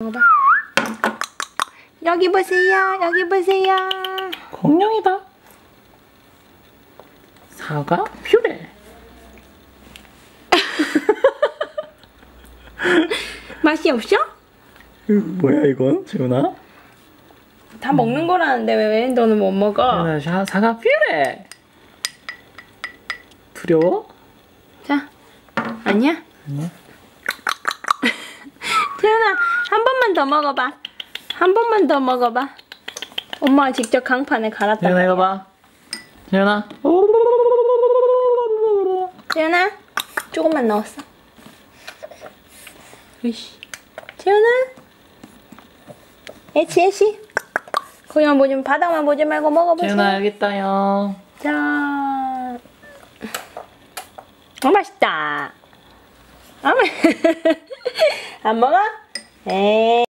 먹어봐. 여기 보세요. 여기 보세요. 공룡이다. 사과 퓨레. 맛이 없어? 뭐야 이건 재훈아? 다 먹는 거라는데 왜 너는 못 먹어? 사- 사과 퓨레. 두려워? 자, 아니야? 아니야. 태연아, 한 번만 더 먹어봐. 한 번만 더 먹어봐. 엄마가 직접 강판에 갈았다. 재훈아 이거 봐. 재훈아. 태연아, 조금만 넣었어. 으이씨. 태연아, 애치 애치. 거기만 보지, 바닥만 보지 말고 먹어보세요. 재훈아 여기 있다요. 자, 어 맛있다. 아, 안 먹어? 에이.